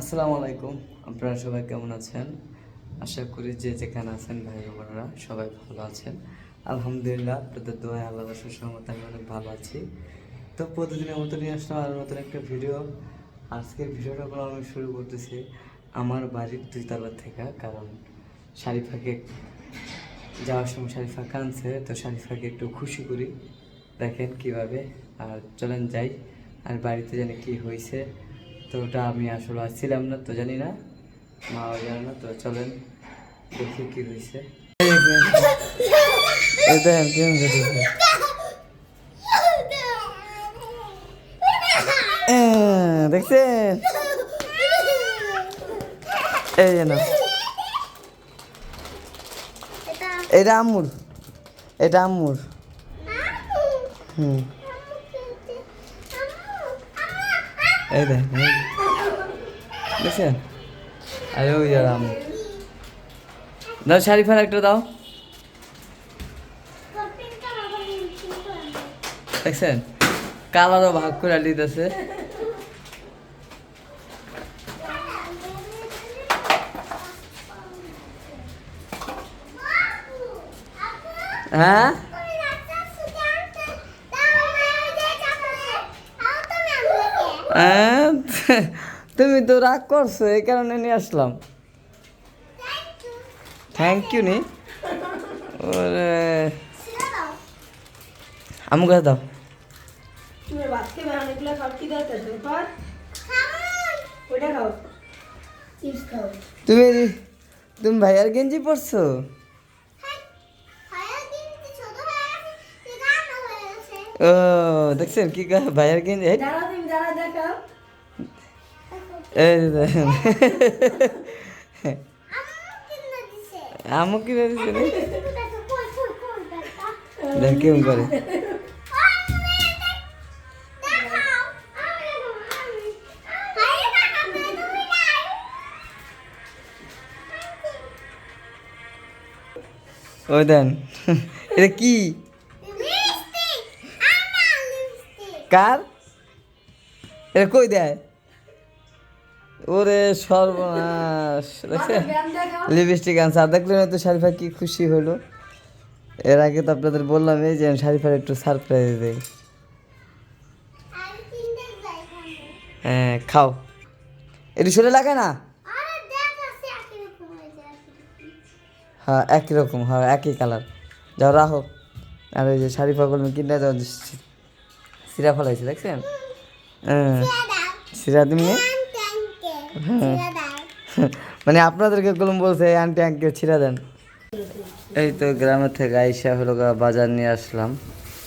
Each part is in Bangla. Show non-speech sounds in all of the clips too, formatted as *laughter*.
আসসালামু আলাইকুম। আপনারা সবাই কেমন আছেন? আশা করি যে যেখানে আছেন ভাই বোনেরা, সবাই ভালো আছেন। আলহামদুলিল্লাহ, আপনাদের দোয়ায় আল্লাহ সুসহমত আমি অনেক ভালো আছি। তো প্রতিদিনের মতো নিয়ে আসলাম আর নতুন একটা ভিডিও। আজকের ভিডিওটা কোনো আমি শুরু করতেছি আমার বাড়ির দুই তলা থেকে, কারণ শারিফাকে যাওয়ার সময় শারিফা কাঁদছে, তো শারিফাকে একটু খুশি করি। দেখেন কীভাবে, আর চলেন যাই, আর বাড়িতে জানি কি হয়েছে। তো ওটা আমি আসলে আসছিলাম না, তো জানি না। মাও জানে না, তো চলেন দেখি কি হয়েছে দেখছেন? এই যেন এটা আম্মুর। এটা আম্মুর। হুম। এই দেখ দেখছেন? আরে ওই আর আম্মু দাও শারিফার একটা দাও। দেখছেন? কালারও ভাগ করে দিতেছে। হ্যাঁ? হ্যাঁ, *laughs* তুমি তো রাগ করছ এই কারণে নিয়ে আসলাম। থ্যাংক ইউ নি ওরে। আমু দাও। তুমি তুমি ভাইয়ার গেঞ্জি পরছো? ও দেখছেন কি কয় ভাইয়ার দেখেন আমু কি দিচ্ছে রে দেখ কেমন করে ওই দেন এটা কি কার? এটা কই দেয়? ওরে সর্বনাশ। লিপস্টিক আনসার দেখলেন তো শারিফা কি খুশি হলো। এর আগে তো আপনাদের বললাম, এই যে শারিফার একটু সারপ্রাইজ দেই। হ্যাঁ খাও। একটু সরে লাগে না? হ্যাঁ একই রকম হ্যাঁ একই কালার যাও, রাখো। আর ওই যে শারিফা কলমে কিনে যাও সিরা ফলাইছে দেখছেন? হ্যাঁ। সিরা তুমি? *laughs* মানে আপনাদেরকে কলম বলছে আন্টি আঙ্কে ছিঁড়া দেন। এই তো গ্রামের থেকে আইসা হলো বাজার নিয়ে আসলাম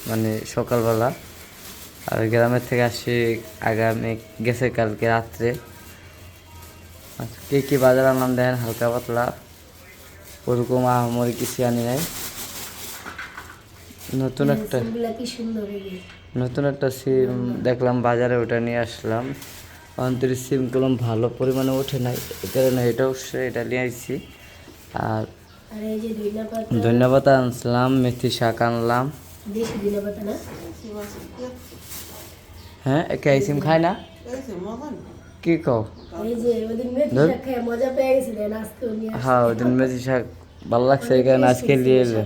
মানে সকালবেলা। আর গ্রামের থেকে আসি আগামী গেছে কালকে রাত্রে। কে কি বাজার আনলাম দেখেন হালকা পাতলা। ওরকম আহামরি কিছু আনি নাই। নতুন একটা। নতুন একটা সিম দেখলাম বাজারে ওটা নিয়ে আসলাম। অন্তরের সিম কলম ভালো পরিমাণে ওঠে নাই এই কারণে এটাও সে এটা নিয়ে আসছি আর ধন্যবাদ। আনলাম মেথি শাক আনলাম। হ্যাঁ একে এই সিম খায় না? কি কও। হ্যাঁ ওই দিন মেথি শাক ভালো লাগছে এই কারণে আজকে নিয়ে এলো।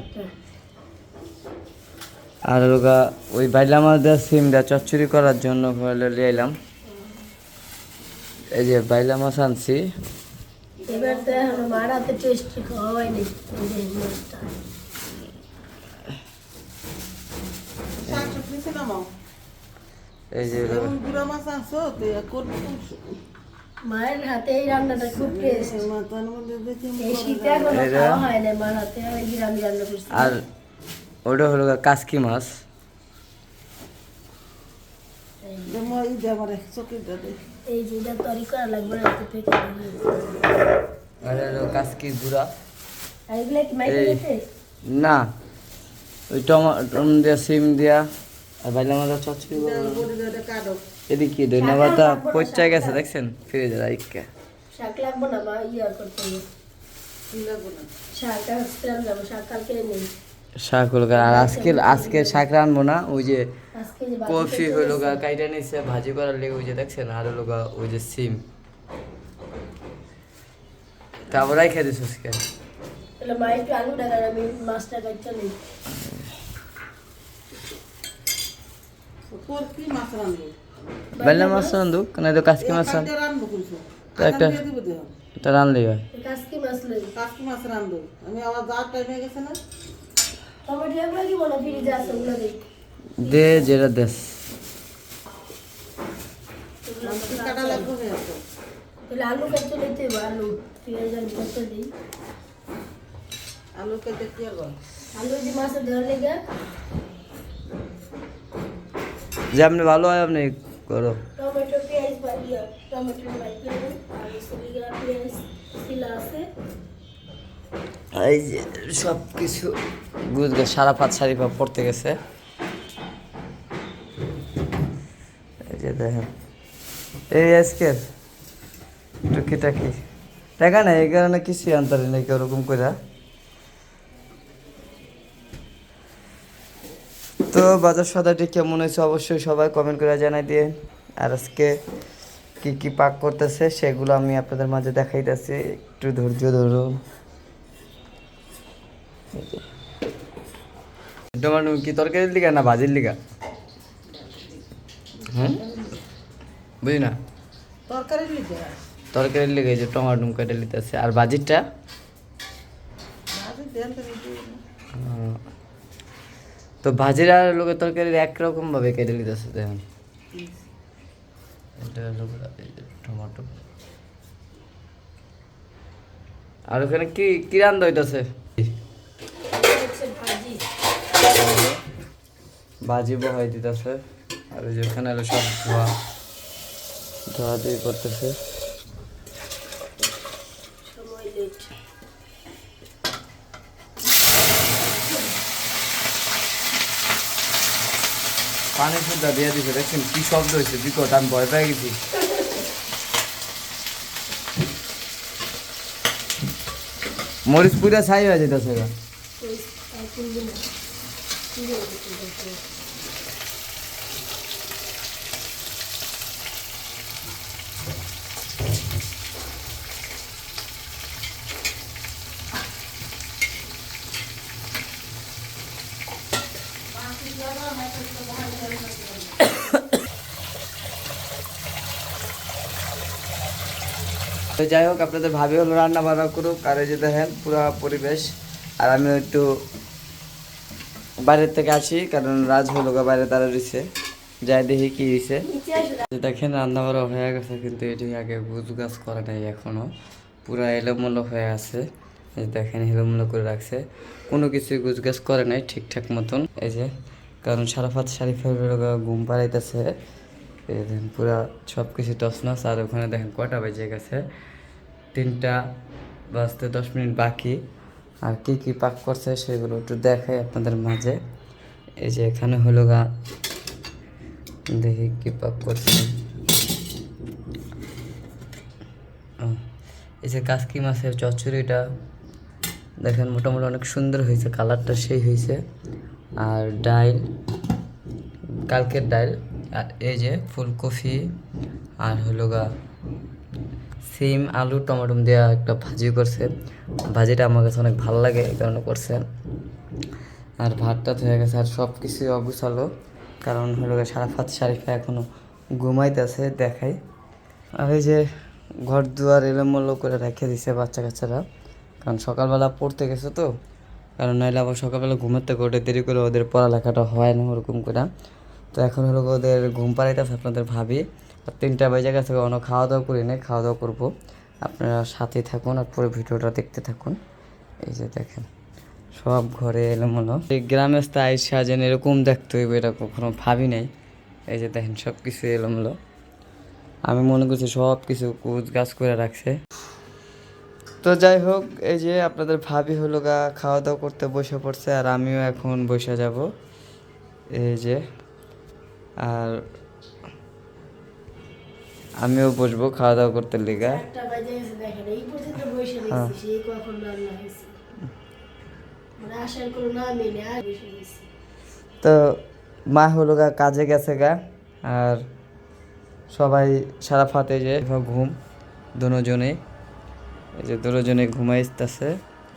আর ওগা ওই বাইলা মাছ দেওয়া সিমটা চচ্চড়ি করার জন্য হলে নিয়ে এলাম এই যে বাইলা মাছ আনছি। এই যে মাছটা। মায়ের হাতে এই রান্নাটা খুব টেস্ট এই শীতে এখনও খাওয়া হয় না মার হাতে ওই রান্না করছি। আর ওটা হলো কাসকি মাছ। এই যে এটা তরি করা লাগবে না। আর হলো কাসকি গুঁড়া। ওই টমাটো দিয়া সিম দিয়া আর বাইলা চচ্চড়ি এদিকে ধন্যবাদ পচা গেছে দেখছেন? ফিরে যায় আইকা শাক লাগবো না মা ইয়া করতে শাক শাক কালকে নেই শাক হলো গা। আর আজকে আজকে শাক রানবো না ওই যে আজকে কফি হলো গা কাইটা নিছে ভাজি করার লেগে ওই যে দেখছেন আর হলো গা ওই যে সিম। তারপর রাইখা দিছিস কে তাহলে মা একটু আলু ডাকার আমি মাছটা কাটতে নেই। তোর কি মাছ রান্ধবো বেলা মাছ রান্ধু কেন তো কাসকি মাছ রান্ধ একটা- এটা রানলি হয়। কাজকি মাছ লই। মাছ রান্ধবো আমি আবার যাওয়ার টাইম হয়ে গেছে না? দে যেটা দেশ কি কাটা লাগবে হয়ে আছে তাহলে আলু কাটতে নিতে হবে আলু পেঁয়াজ আর করতে দিই আলু কেটে কি হবে আলু যে মাছে ধরে লেগে যে আপনি ভালো হয় আপনি করো টমেটো পেঁয়াজ বাড়িয়ে টমেটো বাড়িয়ে আর সলিগা পেঁয়াজ শিলা আছে এই যে সব কিছু বুঝবে সারা পাঁচ সারি পা পড়তে গেছে। এই যে দেখেন। এই আজকের টুকিটাকি। টাকা নাই, এই কারণে কিছু আনতারি নাকি ওরকম করে তো বাজার সদাটি কেমন হয়েছে অবশ্যই সবাই কমেন্ট করে জানাই দিয়ে আর আজকে কি কি পাক করতেছে সেগুলো আমি আপনাদের মাঝে দেখাইতেছি। একটু ধৈর্য ধরুন। টমাটো কি তরকারির লিগা না ভাজির লিগা? হ্যাঁ বুঝি না? তরকারির লিগে। যে টমাটো কেটে লিতেছে আর ভাজিরটা? তো ভাজির আর লোকের তরকারির একরকম ভাবে কেটে লিতেছে দেখুন। এটা হলো এই টমাটো। আর ওখানে কি কি রান্না হইতাছে হচ্ছে ভাজি ভাজি বহাই দিতেছে। আর ওই যে হলো সব ধোয়া। ধোয়া ধুই করতেছে। পানি সুদ্ধা দিয়ে দিছে, দেখছেন কি শব্দ হয়েছে? বিকট, আমি ভয় পেয়ে গেছি। মরিচ পুরা ছাই হয়ে যেতেছে তো যাই হোক, আপনাদের ভাবি হলো রান্না বান্না করুক, আর এই যে দেখেন পুরা পরিবেশ, আর আমি একটু বাইরের থেকে আসি, কারণ রাজ হলো বাইরে তারা রয়েছে। যাই দেখি কি হয়েছে। দেখেন রান্না বান্না হয়ে গেছে, কিন্তু এটি আগে গুছ গাছ করে নাই, এখনও। পুরা এলোমেলো হয়ে আছে। এই দেখেন, এলোমেলো করে রাখছে। কোনো কিছু গুছ গাছ করে নাই, ঠিকঠাক মতন। এই যে, কারণ সারাফাত শারিফের ঘুম পাড়াইতেছে। এই দেখেন, পুরা সব কিছু টসনস আর ওখানে দেখেন কটা বেজে গেছে। তিনটা বাজতে দশ মিনিট বাকি। আর কি কি পাক করছে সেগুলো একটু দেখাই আপনাদের মাঝে। এই যে এখানে হলো গা, দেখি কি পাক করছে। এই যে কাসকি মাছের চচ্চড়িটা, দেখেন মোটামুটি অনেক সুন্দর হয়েছে, কালারটা সেই হয়েছে। আর ডাইল, কালকের ডাইল, আর এই যে ফুলকপি, আর হলো গা সিম, আলু, টমেটো দেওয়া একটা ভাজি করছে। ভাজিটা আমার কাছে অনেক ভালো লাগে, এই কারণে করছে। আর ভাতটা হয়ে গেছে, আর সব কিছু অগুছালো, কারণ হলো গিয়ে সারা ফাত শারিফা এখনও ঘুমাইতেছে, দেখাই। আর এই যে ঘর দুয়ার এলোমেলো করে রেখে দিছে বাচ্চা কাচ্চারা, কারণ সকালবেলা পড়তে গেছে তো, কারণ নাইলে আবার সকালবেলা ঘুমাতে করে দেরি করে ওদের পড়ালেখাটা হয় না ওরকম করে। তো এখন হলো ওদের ঘুম পাড়াইতেছে আপনাদের ভাবি। আর তিনটা বেজে গেছে অন্য খাওয়া দাওয়া করি নাই খাওয়া দাওয়া করব। আপনারা সাথেই থাকুন আর পুরো ভিডিওটা দেখতে থাকুন। এই যে দেখেন, সব ঘরে এলোমেলো। এই গ্রামের স্থায়ী সাজেন এরকম দেখতে হইবে, এটা কখনো ভাবি নাই। এই যে দেখেন সব কিছু এলোমেলো। আমি মনে করছি সব কিছু কুচ গাছ করে রাখছে। তো যাই হোক, এই যে আপনাদের ভাবি হলো গা খাওয়া দাওয়া করতে বসে পড়ছে, আর আমিও এখন বসে যাব। এই যে, আর আমিও বসবো খাওয়া দাওয়া করতে লেগা। হ্যাঁ। মানে তো মা হলো গা কাজে গেছে গা আর সবাই সারা ফাতে যে ঘুম দুজনে। এই যে দুজনে ঘুমাইতেছে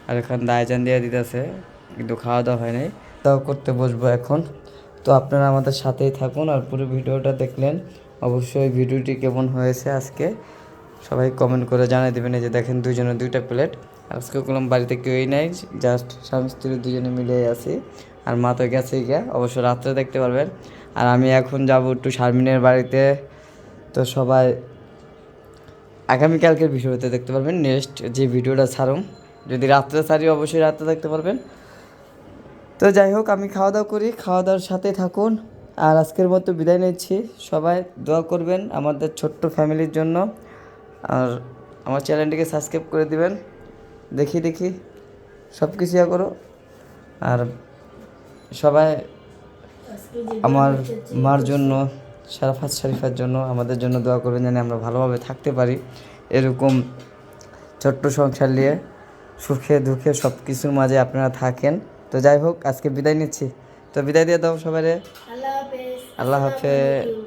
আর এখন দায়জান দিয়ে দিতেছে কিন্তু খাওয়া দাওয়া হয় নাই। তাও করতে বসবো এখন। তো আপনারা আমাদের সাথেই থাকুন আর পুরো ভিডিওটা দেখলেন। অবশ্যই ভিডিওটি কেমন হয়েছে আজকে, সবাই কমেন্ট করে জানিয়ে দেবেন। যে দেখেন দুজনে দুইটা প্লেট আজকে করলাম বাড়িতে কেউই নাই জাস্ট স্বামী স্ত্রী দুজনে মিলে আছি। আর মা তো গেছে গিয়া, অবশ্য রাত্রে দেখতে পারবেন। আর আমি এখন যাব একটু শারমিনের বাড়িতে। তো সবাই আগামীকালকের ভিডিওতে দেখতে পারবেন। নেক্সট যে ভিডিওটা ছাড়ুম, যদি রাত্রে ছাড়ি অবশ্যই রাত্রে দেখতে পারবেন। তো যাই হোক, আমি খাওয়া দাওয়া করি। খাওয়া দাওয়ার সাথে থাকুন। আর আজকের মতো বিদায় নিচ্ছি। সবাই দোয়া করবেন আমাদের ছোট্ট ফ্যামিলির জন্য। আর আমার চ্যানেলটিকে সাবস্ক্রাইব করে দিবেন। দেখি দেখি। সব কিছু ইয়া করো। আর সবাই আমার মার জন্য, শারাফাত শরীফার জন্য, আমাদের জন্য দোয়া করবেন যেন আমরা ভালোভাবে থাকতে পারি। এরকম ছোট্ট সংসার নিয়ে সুখে দুঃখে সব কিছুর মাঝে আপনারা থাকেন। তো যাই হোক, আজকে বিদায় নিচ্ছি। তো বিদায় দিয়ে দাও সবাই আল্লাহ হাফেজ।